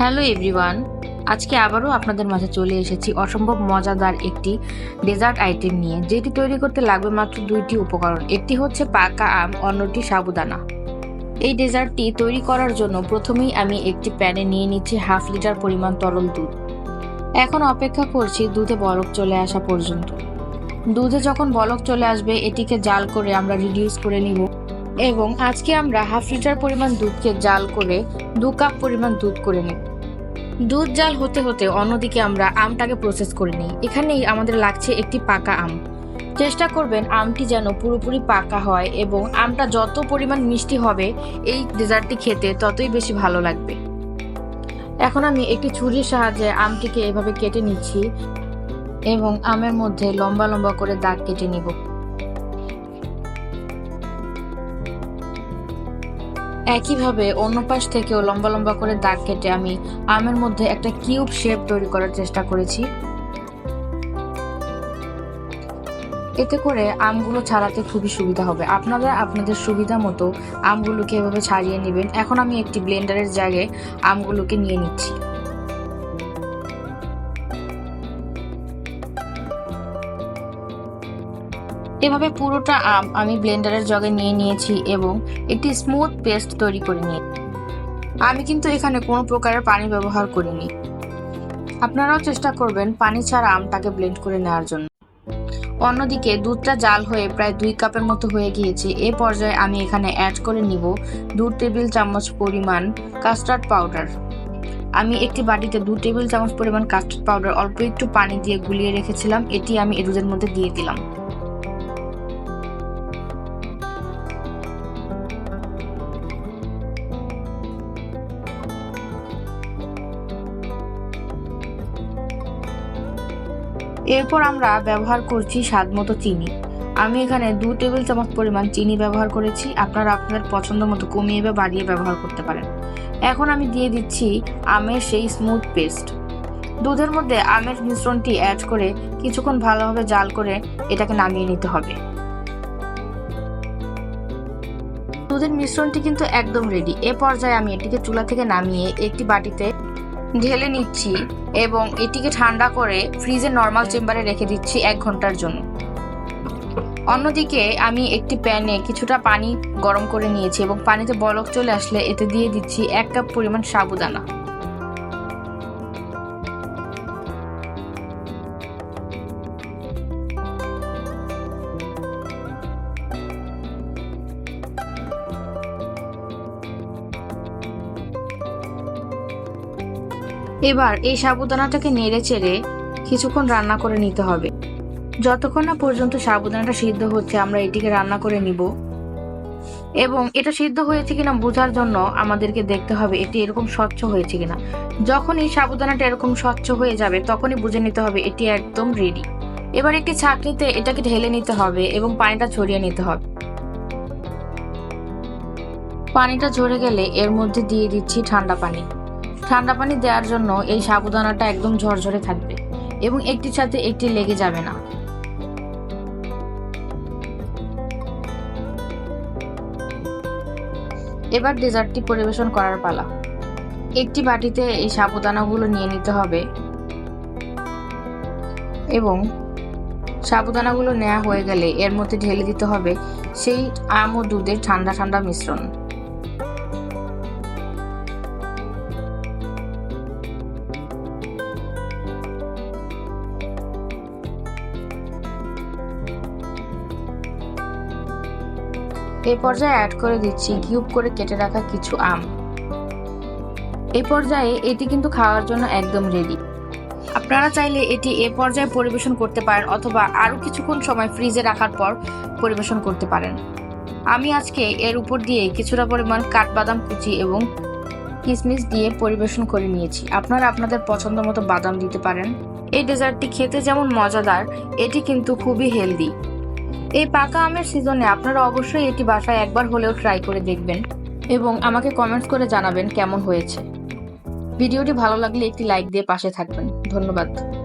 Hello everyone, আজকে আবারও আপনাদের মাঝে চলে এসেছি অসম্ভব মজাদার একটি ডেজার্ট আইটেম নিয়ে, যেটি তৈরি করতে লাগবে মাত্র দুইটি উপকরণ। একটি হচ্ছে পাকা আম, অন্যটি সাবুদানা। এই ডেজার্টটি তৈরি করার জন্য প্রথমেই আমি একটি প্যানে নিয়ে নিচ্ছি হাফ লিটার পরিমাণ তরল দুধ। এখন অপেক্ষা করছি দুধে বরফ চলে আসা পর্যন্ত। দুধে যখন বলক চলে আসবে, এটিকে জাল করে আমরা রিডিউস করে নিব এবং আজকে আমরা হাফ লিটার পরিমাণ দুধকে জাল করে দু কাপ পরিমাণ দুধ করে নিব। দুধ জাল হতে হতে অন্যদিকে আমরা আমটাকে প্রসেস করে নিই। এখানেই আমাদের লাগছে একটি পাকা আম। চেষ্টা করবেন আমটি যেন পুরোপুরি পাকা হয় এবং আমটা যত পরিমাণ মিষ্টি হবে, এই ডেজার্টটি খেতে ততই বেশি ভালো লাগবে। এখন আমি একটি ছুরির সাহায্যে আমটিকে এভাবে কেটে নিচ্ছি এবং আমের মধ্যে লম্বা লম্বা করে দাগ কেটে নিব। একইভাবে অন্য পাশ থেকেও লম্বা লম্বা করে দাগ কেটে আমি আমের মধ্যে একটা কিউব শেপ তৈরি করার চেষ্টা করেছি। এতে করে আমগুলো ছাড়াতে খুবই সুবিধা হবে। আপনারা আপনাদের সুবিধা মতো আমগুলোকে এভাবে ছাড়িয়ে নেবেন। এখন আমি একটি ব্লেন্ডারের জায়গায় আমগুলোকে নিয়ে নিচ্ছি। এভাবে পুরোটা আম আমি ব্লেন্ডারের জগে নিয়ে নিয়েছি এবং একটি স্মুথ পেস্ট তৈরি করে নিয়ে আমি কিন্তু এখানে কোনো প্রকারের পানি ব্যবহার করিনি। আপনারাও চেষ্টা করবেন পানি ছাড়া আমটাকে ব্লেন্ড করে নেওয়ার জন্য। অন্যদিকে দুধটা জাল হয়ে প্রায় দুই কাপের মতো হয়ে গিয়েছে। এ পর্যায়ে আমি এখানে অ্যাড করে নিব দু টেবিল চামচ পরিমাণ কাস্টার্ড পাউডার আমি একটি বাটিতে দু টেবিল চামচ পরিমাণ কাস্টার্ড পাউডার অল্প একটু পানি দিয়ে গুলিয়ে রেখেছিলাম। এটি আমি এ দুধের মধ্যে দিয়ে দিলাম। এরপর আমরা ব্যবহার করছি স্বাদ মতো চিনি। আমি এখানে দু টেবিল চামচ পরিমাণ চিনি ব্যবহার করেছি। আপনারা আপনাদের পছন্দ মতো কমিয়ে বা বাড়িয়ে ব্যবহার করতে পারেন। এখন আমি দিয়ে দিচ্ছি আমের সেই স্মুথ পেস্ট দুধের মধ্যে আমের মিশ্রণটি অ্যাড করে কিছুক্ষণ ভালোভাবে জাল করে এটাকে নামিয়ে নিতে হবে। দুধের মিশ্রণটি কিন্তু একদম রেডি এ পর্যায়ে আমি এটিকে চুলা থেকে নামিয়ে একটি বাটিতে ঢেলে নিচ্ছি এবং এটিকে ঠান্ডা করে ফ্রিজে নর্মাল চেম্বারে রেখে দিচ্ছি এক ঘণ্টার জন্য। অন্যদিকে আমি একটি প্যানে কিছুটা পানি গরম করে নিয়েছি এবং পানিতে বলক চলে আসলে এতে দিয়ে দিচ্ছি এক কাপ পরিমাণ সাবুদানা। এবার এই সাবুদানাটাকে নেড়ে চেড়ে কিছুক্ষণ রান্না করে নিতে হবে। যতক্ষণ না পর্যন্ত সাবুদানাটা সিদ্ধ হচ্ছে, আমরা এটিকে রান্না করে নিব। এবং এটা সিদ্ধ হয়েছে কিনা বোঝার জন্য আমাদেরকে দেখতে হবে এটি এরকম স্বচ্ছ হয়েছে কিনা। যখন এই সাবুদানাটা এরকম স্বচ্ছ হয়ে যাবে, তখনই বুঝে নিতে হবে এটি একদম রেডি এবার একটি ছাঁকনিতে এটাকে ঢেলে নিতে হবে এবং পানিটা ছড়িয়ে নিতে হবে। পানিটা ঝরে গেলে এর মধ্যে দিয়ে দিচ্ছি ঠান্ডা পানি। ঠান্ডা পানি দেওয়ার জন্য এই সাবুদানাটা একদম ঝরঝরে থাকবে এবং একটির সাথে একটি লেগে যাবে না। এবার ডেজার্টটি পরিবেশন করার পালা। একটি বাটিতে এই সাবুদানাগুলো নিয়ে নিতে হবে এবং সাবুদানাগুলো নেওয়া হয়ে গেলে এর মধ্যে ঢেলে দিতে হবে সেই আম ও দুধের ঠান্ডা ঠান্ডা মিশ্রণ। এই পর্যায়ে অ্যাড করে দিচ্ছি কিউব করে কেটে রাখা কিছু আম। এই পর্যায়ে এটি কিন্তু খাওয়ার জন্য একদম রেডি আপনারা চাইলে এটি এ পর্যায়ে পরিবেশন করতে পারেন অথবা আরও কিছুক্ষণ সময় ফ্রিজে রাখার পর পরিবেশন করতে পারেন। আমি আজকে এর উপর দিয়ে কিছুটা পরিমাণ কাঠবাদাম কুচি এবং কিশমিশ দিয়ে পরিবেশন করে নিয়েছি। আপনারা আপনাদের পছন্দ মতো বাদাম দিতে পারেন। এই ডেজার্টটি খেতে যেমন মজাদার, এটি কিন্তু খুবই হেলদি এই পাকা আমের সিজনে আপনারা অবশ্যই এটি বাসায় একবার হলেও ট্রাই করে দেখবেন এবং আমাকে কমেন্টস করে জানাবেন কেমন হয়েছে। ভিডিওটি ভালো লাগলে একটি লাইক দিয়ে পাশে থাকবেন। ধন্যবাদ।